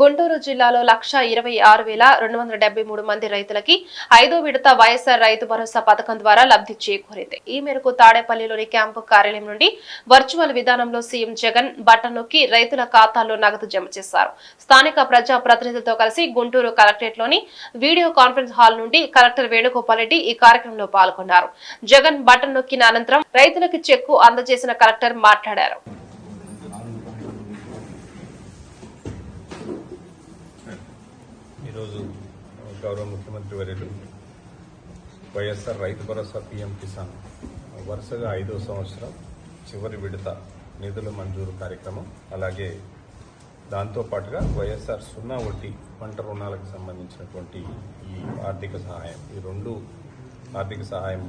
గుంటూరు జిల్లాలో లక్ష ఇరవై ఆరు వేల రెండు వందల డెబ్బై మూడు మంది రైతులకి ఐదో విడత వైఎస్ఆర్ రైతు భరోసా పథకం ద్వారా లబ్ధి చేకూరింది. ఈ మేరకు తాడేపల్లిలోని క్యాంపు కార్యాలయం నుండి వర్చువల్ విధానంలో సీఎం జగన్ బటన్ నొక్కి రైతుల ఖాతాల్లో నగదు జమ చేశారు. స్థానిక ప్రజా ప్రతినిధులతో కలిసి గుంటూరు కలెక్టరేట్లోని వీడియో కాన్ఫరెన్స్ హాల్ నుండి కలెక్టర్ వేణుగోపాల్ రెడ్డి ఈ కార్యక్రమంలో పాల్గొన్నారు. జగన్ బటన్ నొక్కిన అనంతరం రైతులకు చెక్కు అందజేసిన కలెక్టర్ మాట్లాడారు ఈరోజు గౌరవ ముఖ్యమంత్రి వర్యులు వైఎస్ఆర్ రైతు భరోసా పీఎం కిసాన్ వరుసగా ఐదో సంవత్సరం చివరి విడత నిధుల మంజూరు కార్యక్రమం అలాగే దాంతో పాటుగా వైఎస్ఆర్ సున్నా వడ్డీ పంట రుణాలకు సంబంధించినటువంటి ఈ ఆర్థిక సహాయం ఈ రెండు ఆర్థిక సహాయం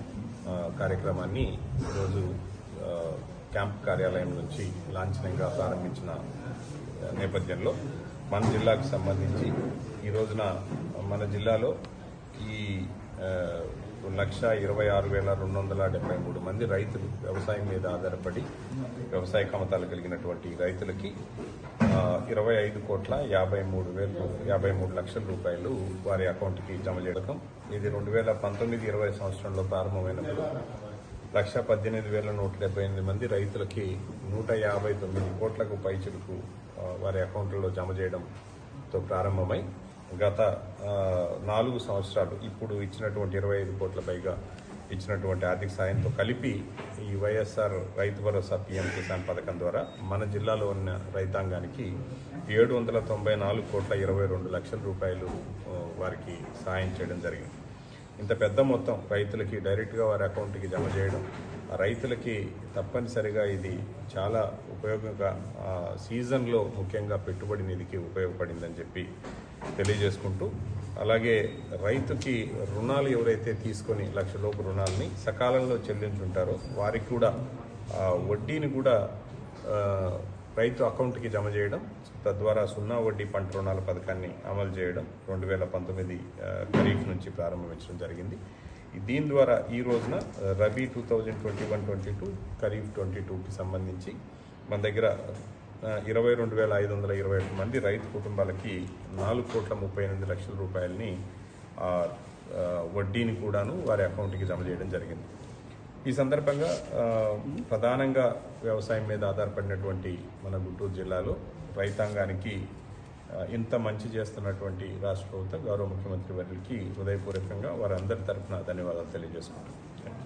కార్యక్రమాన్ని ఈరోజు క్యాంప్ కార్యాలయం నుంచి లాంఛనంగా ప్రారంభించిన నేపథ్యంలో మన జిల్లాకు సంబంధించి ఈ రోజున మన జిల్లాలో ఈ లక్ష ఇరవై ఆరు వేల రెండు వందల డెబ్బై మూడు మంది రైతులు వ్యవసాయం మీద ఆధారపడి వ్యవసాయ కమతాలు కలిగినటువంటి రైతులకి ఇరవై ఐదు కోట్ల యాభై మూడు వేలు యాభై మూడు లక్షల రూపాయలు వారి అకౌంట్కి జమ చేయడం. ఇది రెండు వేల పంతొమ్మిది ఇరవై సంవత్సరంలో ప్రారంభమైనప్పుడు లక్ష పద్దెనిమిది వేల నూట డెబ్బై ఎనిమిది మంది రైతులకి నూట యాభై తొమ్మిది కోట్లకు పైచులకు వారి అకౌంట్లలో జమ చేయడంతో ప్రారంభమై గత నాలుగు సంవత్సరాలు ఇప్పుడు ఇచ్చినటువంటి ఇరవై ఐదు కోట్ల పైగా ఇచ్చినటువంటి ఆర్థిక సాయంతో కలిపి ఈ వైఎస్ఆర్ రైతు భరోసా పీఎం కిసాన్ పథకం ద్వారా మన జిల్లాలో ఉన్న రైతాంగానికి ఏడు వందల తొంభై నాలుగు కోట్ల ఇరవై రెండు లక్షల రూపాయలు వారికి సాయం చేయడం జరిగింది. ఇంత పెద్ద మొత్తం రైతులకి డైరెక్ట్గా వారి అకౌంట్కి జమ చేయడం రైతులకి తప్పనిసరిగా ఇది చాలా ఉపయోగంగా సీజన్లో ముఖ్యంగా పెట్టుబడి నిధికి ఉపయోగపడిందని చెప్పి తెలియజేసుకుంటూ అలాగే రైతుకి రుణాలు ఎవరైతే తీసుకొని లక్ష లోపు రుణాలని సకాలంలో చెల్లించుంటారో వారికి కూడా ఆ, వడ్డీని కూడా రైతు అకౌంట్కి జమ చేయడం తద్వారా సున్నా వడ్డీ పంట రుణాల పథకాన్ని అమలు చేయడం రెండు వేల పంతొమ్మిది ఖరీఫ్ నుంచి ప్రారంభించడం జరిగింది. దీని ద్వారా ఈ రోజున rabi two thousand twenty one twenty two kharif twenty టూకి సంబంధించి మన దగ్గర ఇరవై రెండు వేల ఐదు వందల ఇరవై ఒకటి మంది రైతు కుటుంబాలకి నాలుగు కోట్ల ముప్పై ఎనిమిది లక్షల రూపాయలని వడ్డీని కూడాను వారి అకౌంట్కి జమ చేయడం జరిగింది. ఈ సందర్భంగా ప్రధానంగా వ్యవసాయం మీద ఆధారపడినటువంటి మన గుంటూరు జిల్లాలో రైతాంగానికి ఇంత మంచి చేస్తున్నటువంటి రాష్ట్ర ప్రభుత్వం గౌరవ ముఖ్యమంత్రి వర్యులకి హృదయపూర్వకంగా వారందరి తరఫున ధన్యవాదాలు తెలియజేసుకుంటున్నాను.